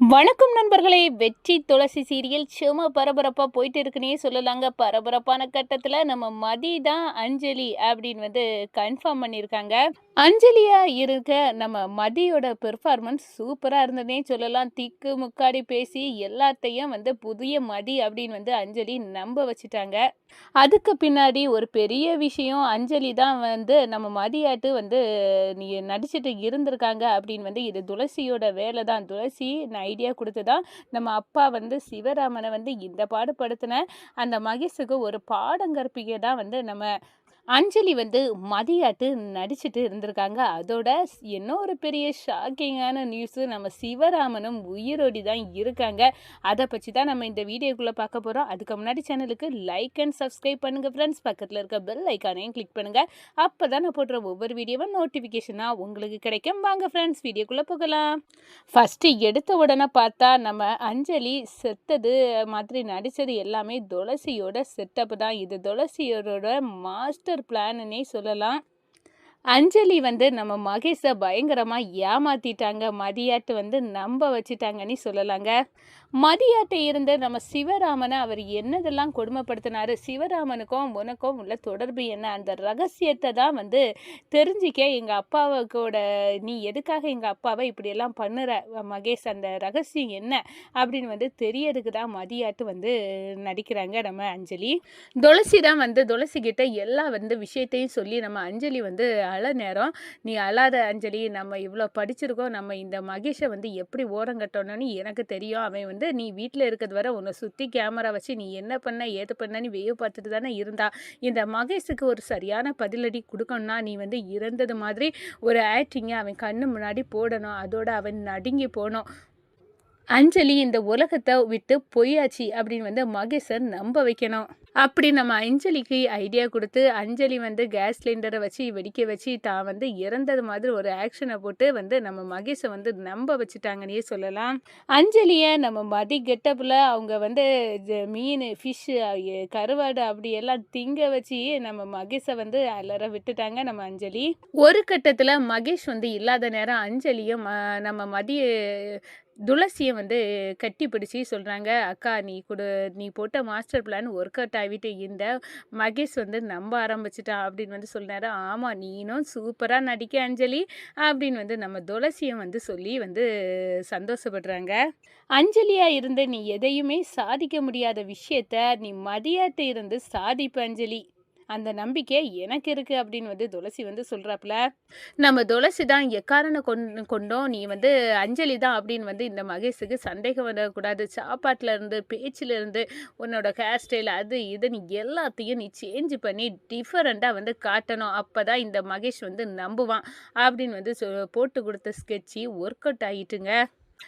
வணக்கம் நண்பர்களே வெற்றி துளசி சீரியல் சும்மா பரபரப்பாக போயிட்டு இருக்குன்னே சொல்லலாங்க. பரபரப்பான கட்டத்தில் நம்ம மதி தான் அஞ்சலி அப்படின்னு வந்து கன்ஃபார்ம் பண்ணியிருக்காங்க. அஞ்சலியா இருக்க நம்ம மதியோட பெர்ஃபார்மன்ஸ் சூப்பராக இருந்ததே சொல்லலாம். திக்கு முக்காடி பேசி எல்லாத்தையும் வந்து புதிய மதி அப்படின்னு வந்து அஞ்சலி நம்ப வச்சுட்டாங்க. அதுக்கு பின்னாடி ஒரு பெரிய விஷயம் அஞ்சலி தான் வந்து நம்ம மதியாட்டு வந்து நீ நடிச்சுட்டு இருந்திருக்காங்க அப்படின்னு வந்து இது துளசியோட வேலை தான். துளசி ஐடியா கொடுத்து தான் நம்ம அப்பா வந்து சிவராமனை வந்து இந்த பாடுபடுத்தின அந்த மகேஷுக்கு ஒரு பாடம் கற்பிக்க தான் வந்து நம்ம அஞ்சலி வந்து மதியாட்டு நடிச்சுட்டு இருந்திருக்காங்க. அதோட என்ன ஒரு பெரிய ஷாக்கிங்கான நியூஸு. நம்ம சிவராமனும் உயிரோடி தான் இருக்காங்க. அதை பற்றி தான் நம்ம இந்த வீடியோக்குள்ளே பார்க்க போகிறோம் அதுக்கு முன்னாடி சேனலுக்கு லைக் அண்ட் சப்ஸ்கிரைப் பண்ணுங்கள் ஃப்ரெண்ட்ஸ் பக்கத்தில் இருக்க பெல் ஐக்கானையும் கிளிக் பண்ணுங்கள் அப்போ தான் நான் போடுற ஒவ்வொரு வீடியோவும் நோட்டிஃபிகேஷனாக உங்களுக்கு கிடைக்கும். வாங்க ஃப்ரெண்ட்ஸ் வீடியோக்குள்ளே போகலாம். ஃபஸ்ட்டு எடுத்த உடனே பார்த்தா நம்ம அஞ்சலி செத்தது மாதிரி நடித்தது எல்லாமே துளசியோட செட்டப் தான். இது துளசியோட மாஸ்டர் பிளான்னே சொல்லலாம். அஞ்சலி வந்து நம்ம மகேஷை பயங்கரமாக ஏமாற்றிட்டாங்க மதியாட்டு வந்து நம்ப வச்சுட்டாங்கன்னு சொல்லலாங்க. மதியாட்டை இருந்த நம்ம சிவராமனை அவர் என்னதெல்லாம் கொடுமைப்படுத்தினாரு? சிவராமனுக்கும் உனக்கும் உள்ள தொடர்பு என்ன? அந்த ரகசியத்தை தான் வந்து தெரிஞ்சிக்க எங்கள் அப்பாவுக்கோட நீ எதுக்காக எங்கள் அப்பாவை இப்படியெல்லாம் பண்ணுற? மகேஷ் அந்த ரகசியம் என்ன? அப்படின்னு வந்து தெரியறதுக்கு தான் மதியாட்டு வந்து நடிக்கிறாங்க நம்ம அஞ்சலி. துளசி தான் வந்து துளசி கிட்ட எல்லா வந்து விஷயத்தையும் சொல்லி நம்ம அஞ்சலி வந்து அழ நேரம். நீ அழாத அஞ்சலி நம்ம இவ்வளோ படிச்சிருக்கோம். நம்ம இந்த மகேஷை வந்து எப்படி ஓரங்கட்டணும்னு எனக்கு தெரியும். அவன் வந்து நீ வீட்டில் இருக்கிறது வரை உன்னை சுற்றி கேமரா வச்சு நீ என்ன பண்ண ஏது பண்ணன்னு வெய்ய பார்த்துட்டு தானே இருந்தா. இந்த மகேஷுக்கு ஒரு சரியான பதிலடி கொடுக்கணும்னா நீ வந்து இறந்தது மாதிரி ஒரு ஆக்டிங்கை அவன் கண்ணு முன்னாடி போடணும். அதோட அவன் நடுங்கி போனோம் அஞ்சலி இந்த உலகத்தை விட்டு பொய்யாச்சு அப்படின்னு வந்து மகேசன் நம்ப வைக்கணும். அப்படி நம்ம அஞ்சலிக்கு ஐடியா கொடுத்து அஞ்சலி வந்து கேஸ் சிலிண்டரை வச்சு வெடிக்க வச்சு தான் வந்து இறந்தது மாதிரி ஒரு ஆக்ஷனை போட்டு வந்து நம்ம மகேஷை வந்து நம்ப வச்சுட்டாங்கன்னே சொல்லலாம். அஞ்சலியை நம்ம மதி கெட்டப்பில் அவங்க வந்து மீன் ஃபிஷ்ஷு கருவாடு அப்படி எல்லாம் திங்க வச்சு நம்ம மகேஷை வந்து அலற விட்டுட்டாங்க நம்ம அஞ்சலி. ஒரு கட்டத்தில் மகேஷ் வந்து இல்லாத நேரம் அஞ்சலியும் ம- நம்ம மதிய துளசியை வந்து கட்டி பிடிச்சி சொல்கிறாங்க அக்கா நீ கொடு நீ போட்ட மாஸ்டர் பிளான் ஒர்க் அவுட் ஆகிட்டு இந்த மகேஷ் வந்து நம்ப ஆரம்பிச்சிட்டான் அப்படின்னு வந்து சொல்கிறாரு ஆமாம் நீனும் சூப்பராக நடிக்க அஞ்சலி அப்படின்னு வந்து நம்ம துளசியை வந்து சொல்லி வந்து சந்தோஷப்படுறாங்க. அஞ்சலியாக இருந்து நீ எதையுமே சாதிக்க முடியாத விஷயத்த நீ மதியத்தை இருந்து சாதிப்ப அஞ்சலி. அந்த நம்பிக்கை எனக்கு இருக்குது அப்படின்னு வந்து துளசி வந்து சொல்கிறாப்புல நம்ம துளசி தான் எக்காரனை கொண்டு கொண்டோம்? நீ வந்து அஞ்சலி தான் அப்படின்னு வந்து இந்த மகேஷுக்கு சந்தேகம் வரக்கூடாது. சாப்பாட்டில் இருந்து உன்னோட ஹேர் ஸ்டைல் அது இது நீ எல்லாத்தையும் நீ சேஞ்ச் பண்ணி டிஃப்ரெண்ட்டாக வந்து காட்டணும். அப்போ தான் இந்த மகேஷ் வந்து நம்புவான் அப்படின்னு வந்து சொ போட்டு கொடுத்த ஸ்கெட்சி ஒர்க் அவுட் ஆகிட்டுங்க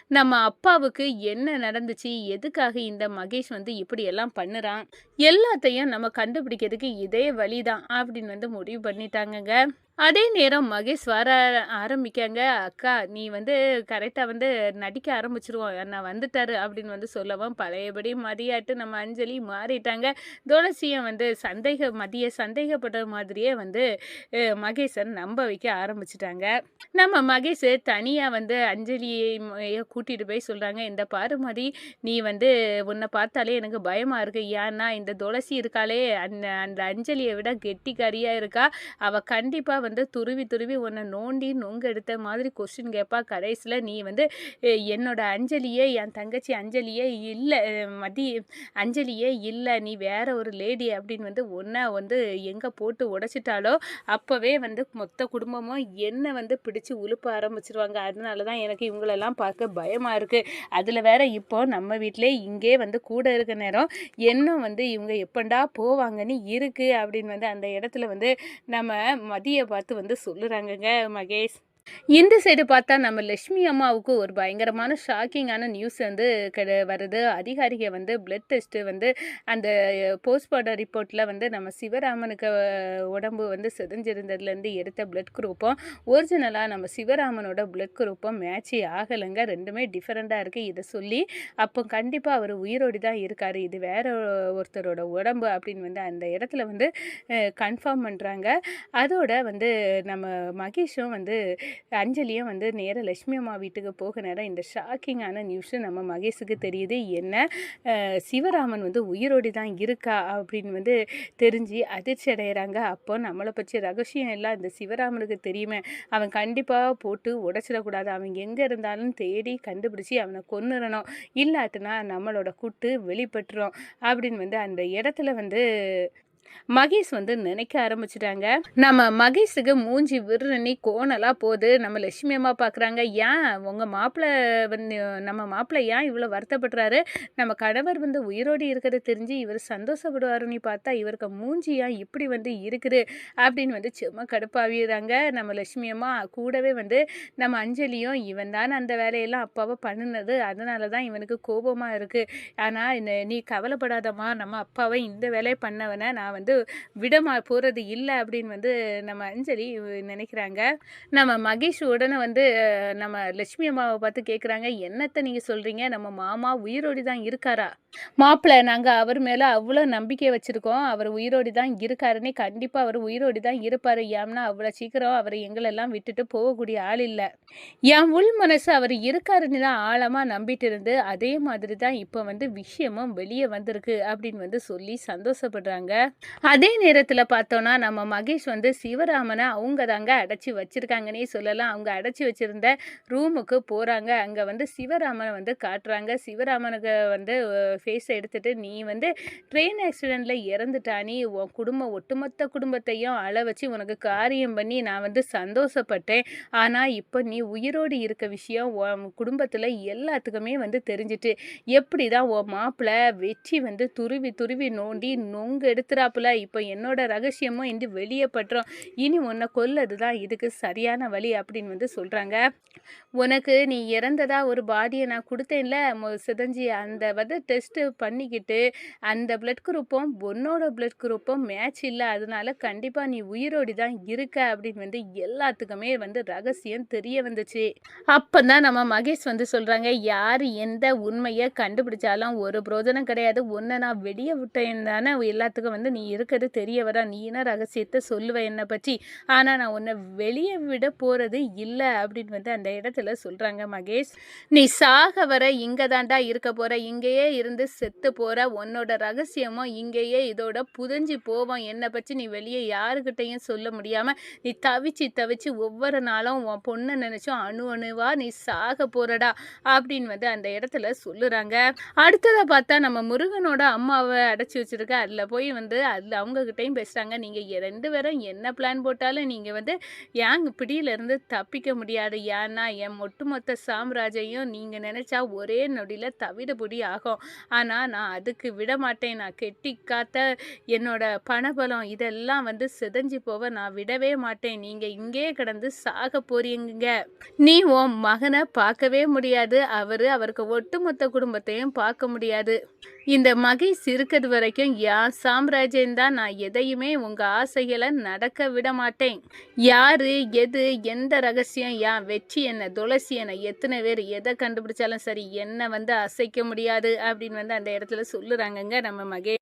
நம்ம அப்பாவுக்கு என்ன நடந்துச்சு? எதுக்காக இந்த மகேஷ் வந்து இப்படியெல்லாம் பண்ணுறான்? எல்லாத்தையும் நம்ம கண்டுபிடிக்கிறதுக்கு இதே வழிதான் அப்படின்னு வந்து முடிவு பண்ணிட்டாங்கங்க. அதே நேரம் மகேஷ் வர ஆரம்பிக்காங்க. அக்கா நீ வந்து கரெக்டாக வந்து நடிக்க ஆரம்பிச்சிருவோம். நான் வந்துட்டாரு அப்படின்னு வந்து சொல்லவும் பழையபடி மதியாட்டு நம்ம அஞ்சலி மாறிட்டாங்க. துளசியும் வந்து சந்தேக மதிய சந்தேகப்படுற மாதிரியே வந்து மகேஷன் நம்ப வைக்க ஆரம்பிச்சிட்டாங்க. நம்ம மகேஷ் தனியாக வந்து அஞ்சலியை கூட்டிகிட்டு போய் சொல்கிறாங்க இந்த பாரு மதி நீ வந்து உன்னை பார்த்தாலே எனக்கு பயமாக இருக்கு. ஏன்னா இந்த துளசி இருக்காளே அந்த அந்த அஞ்சலியை விட கெட்டிக்காரியாக இருக்கா. அவள் கண்டிப்பாக வந்து துருவி துருவி உன்னை நோண்டி நொங்க எடுத்த மாதிரி கொஸ்டின் கேட்பா கடைசியில் நீ வந்து என்னோட அஞ்சலியே என் தங்கச்சி அஞ்சலியே இல்லை மதி அஞ்சலியே இல்லை நீ வேற ஒரு லேடி அப்படின்னு வந்து ஒன்றை வந்து எங்கே போட்டு உடைச்சிட்டாலோ அப்போவே வந்து மொத்த குடும்பமும் என்னை வந்து பிடிச்சி உழுப்ப ஆரம்பிச்சிருவாங்க. அதனால தான் எனக்கு இவங்களெல்லாம் பார்க்க பயமாக இருக்குது அதில் வேற இப்போ நம்ம வீட்டிலே இங்கே வந்து கூட இருக்க நேரம் என்ன வந்து இவங்க எப்பண்டா போவாங்கன்னு இருக்குது அப்படின்னு வந்து அந்த இடத்துல வந்து நம்ம மதியை பார்த்து வந்து சொல்லுறாங்கங்க மகேஷ். இந்த சைடு பார்த்தா நம்ம லட்சுமி அம்மாவுக்கு ஒரு பயங்கரமான ஷாக்கிங்கான நியூஸ் வந்து கிட வருது. அதிகாரிகள் வந்து பிளட் டெஸ்ட்டு வந்து அந்த போஸ்ட்மார்ட்டம் ரிப்போர்ட்டில் வந்து நம்ம சிவராமனுக்கு உடம்பு வந்து செதஞ்சிருந்ததுலேருந்து எடுத்த பிளட் குரூப்பும் ஒரிஜினலாக நம்ம சிவராமனோட பிளட் குரூப்பும் மேட்சே ஆகலைங்க. ரெண்டுமே டிஃப்ரெண்ட்டாக இருக்குது இதை சொல்லி அப்போ கண்டிப்பாக அவர் உயிரோடி தான் இருக்கார். இது வேற ஒருத்தரோட உடம்பு அப்படின்னு வந்து அந்த இடத்துல வந்து கன்ஃபார்ம் பண்ணுறாங்க அதோட வந்து நம்ம மகேஷும் வந்து அஞ்சலியும் வந்து நேராக லட்சுமி அம்மா வீட்டுக்கு போக நேரம் இந்த ஷாக்கிங்கான நியூஸு நம்ம மகேஷுக்கு தெரியுது. என்ன? சிவராமன் வந்து உயிரோடி தான் இருக்கா அப்படின்னு வந்து தெரிஞ்சு அதிர்ச்சி அடைகிறாங்க அப்போ நம்மளை பற்றி ரகசியம் எல்லாம் இந்த சிவராமனுக்கு தெரியுமே. அவன் கண்டிப்பாக போட்டு உடச்சிடக்கூடாது அவன் எங்கே இருந்தாலும் தேடி கண்டுபிடிச்சி அவனை கொன்னுறணும். இல்லாட்டினா நம்மளோட குட்டு வெளிப்பட்டுரும் அப்படின்னு வந்து அந்த இடத்துல வந்து மகேஷ் வந்து நினைக்க ஆரம்பிச்சிட்டாங்க. நம்ம மகேஷுக்கு மூஞ்சி விருணி கோணலா போகுது நம்ம லட்சுமி அம்மா பார்க்குறாங்க ஏன் உங்கள் மாப்பிள்ளை வந்து நம்ம மாப்பிள்ளை ஏன் இவ்வளோ வருத்தப்படுறாரு? நம்ம கணவர் வந்து உயிரோடு இருக்கிறது தெரிஞ்சு இவர் சந்தோஷப்படுவாருன்னு பார்த்தா இவருக்கு மூஞ்சி ஏன் இப்படி வந்து இருக்குது? அப்படின்னு வந்து சும்மா கடுப்பாவிடுறாங்க. நம்ம லட்சுமி அம்மா கூடவே வந்து நம்ம அஞ்சலியும் இவன் தானே அந்த வேலையெல்லாம் அப்பாவை பண்ணினது அதனால தான் இவனுக்கு கோபமாக இருக்குது ஆனால் இந்த நீ கவலைப்படாதம்மா. நம்ம அப்பாவை இந்த வேலையை பண்ணவனை நான் வந்து விடமா போகிறது இல்லை அப்படின்னு வந்து நம்ம அஞ்சலி நினைக்கிறாங்க. நம்ம மகேஷ் உடனே வந்து நம்ம லட்சுமி அம்மாவை பார்த்து கேட்குறாங்க என்னத்தை நீங்கள் சொல்கிறீங்க நம்ம மாமா உயிரோடி தான் இருக்காரா? மாப்பிள்ளை நாங்கள் அவர் மேலே அவ்வளோ நம்பிக்கை வச்சுருக்கோம். அவர் உயிரோடி தான் இருக்காருன்னே கண்டிப்பாக அவர் உயிரோடி தான் இருப்பார். ஏம்னா அவ்வளோ சீக்கிரம் அவர் எங்களெல்லாம் விட்டுட்டு போகக்கூடிய ஆள் இல்லை. என் உள் மனசு அவர் இருக்காருன்னு தான் ஆழமாக நம்பிட்டு இருந்து அதே மாதிரி தான் இப்போ வந்து விஷயமும் வெளியே வந்திருக்கு அப்படின்னு வந்து சொல்லி சந்தோஷப்படுறாங்க. அதே நேரத்தில் பார்த்தோன்னா நம்ம மகேஷ் வந்து சிவராமனை அவங்க தாங்க அடைச்சி வச்சுருக்காங்கன்னே சொல்லலாம். அவங்க அடைச்சி வச்சுருந்த ரூமுக்கு போகிறாங்க அங்கே வந்து சிவராமனை வந்து காட்டுறாங்க. சிவராமனுக்கு வந்து ஃபேஸை எடுத்துட்டு நீ வந்து ட்ரெயின் ஆக்சிடெண்ட்டில் இறந்துட்டா. நீ உன் குடும்பம் ஒட்டுமொத்த குடும்பத்தையும் அழ வச்சு உனக்கு காரியம் பண்ணி நான் வந்து சந்தோஷப்பட்டேன். ஆனால் இப்போ நீ உயிரோடு இருக்க விஷயம் உன் குடும்பத்தில் எல்லாத்துக்குமே வந்து தெரிஞ்சிட்டு எப்படி தான் உன் மாப்பிள்ளை வெற்றி வந்து துருவி துருவி நோண்டி நொங்கு எடுத்துறாப்புல இப்போ என்னோட ரகசியமும் இன்று வெளியே இனி உன்னை கொல்லது தான் இதுக்கு சரியான வழி அப்படின்னு வந்து சொல்கிறாங்க உனக்கு நீ இறந்ததா ஒரு பாடியை நான் கொடுத்தேன்ல மொ- சிதஞ்சி. அந்த வந்து டெஸ்ட்டு பண்ணிக்கிட்டு அந்த பிளட் குரூப்பும் உன்னோட பிளட் குரூப்பும் மேட்ச் இல்லை அதனால கண்டிப்பாக நீ உயிரோடி தான் இருக்க அப்படின்னு வந்து எல்லாத்துக்குமே வந்து ரகசியம் தெரிய வந்துச்சு. அப்போ தான் நம்ம மகேஷ் வந்து சொல்கிறாங்க யார் எந்த உண்மையை கண்டுபிடிச்சாலும் ஒரு பிரோஜனம் கிடையாது. உன்னை நான் வெளியே விட்டேன் தானே எல்லாத்துக்கும் வந்து நீ இருக்கிறது தெரிய வரா நீ என்ன ரகசியத்தை சொல்லுவ? என்னை பற்றி? ஆனால் நான் உன்னை வெளியே விட போகிறது இல்லை அப்படின்னு வந்து அந்த இடத்துல சொல்கிறாங்க மகேஷ். நீ சாக வர இங்கே தாண்டா இருக்க போகிற இங்கேயே இருந்து செத்து போகிற உன்னோட ரகசியமும் இங்கேயே இதோட புதஞ்சு போவோம் என்னை பற்றி நீ வெளியே யாருக்கிட்டையும் சொல்ல முடியாமல் நீ தவிச்சு தவிச்சு ஒவ்வொரு நாளும் உன் பொண்ணை நினச்சும் அணு அணுவா நீ சாக போகிறடா அப்படின்னு வந்து அந்த இடத்துல சொல்லுறாங்க. அடுத்ததை பார்த்தா நம்ம முருகனோட அம்மாவை அடைச்சி வச்சிருக்க. அதில் போய் வந்து அதில் அவங்கக்கிட்டையும் பேசுகிறாங்க நீங்கள் ரெண்டு பேரும் என்ன பிளான் போட்டாலும் நீங்கள் வந்து ஏன் பிடியிலேருந்து தப்பிக்க முடியாது? ஏன்னா என் ஒட்டுமொத்த சாம்ராஜ்யம் நீங்கள் நினச்சா ஒரே நொடியில் தவிடுபொடி ஆகும். ஆனால் நான் அதுக்கு விட மாட்டேன். நான் கெட்டி காத்த என்னோட பணபலம் இதெல்லாம் வந்து சிதைஞ்சு போக நான் விடவே மாட்டேன். நீங்கள் இங்கே கிடந்து சாக போறீங்க. நீ உன் மகனை பார்க்கவே முடியாது. அவர் அவருக்கு ஒட்டுமொத்த குடும்பத்தையும் பார்க்க முடியாது. இந்த மகை இருக்கிறது வரைக்கும் யார் சாம்ராஜ்யம் தான்? நான் எதையுமே உங்கள் ஆசைகளை நடக்க விட மாட்டேன். யாரு எது எந்த ரகசியம் யா வெற்றி என்ன துளசி என்ன எத்தனை பேர் எதை கண்டுபிடிச்சாலும் சரி என்னை வந்து அசைக்க முடியாது அப்படின்னு வந்து அந்த இடத்துல சொல்லுறாங்கங்க நம்ம மகே.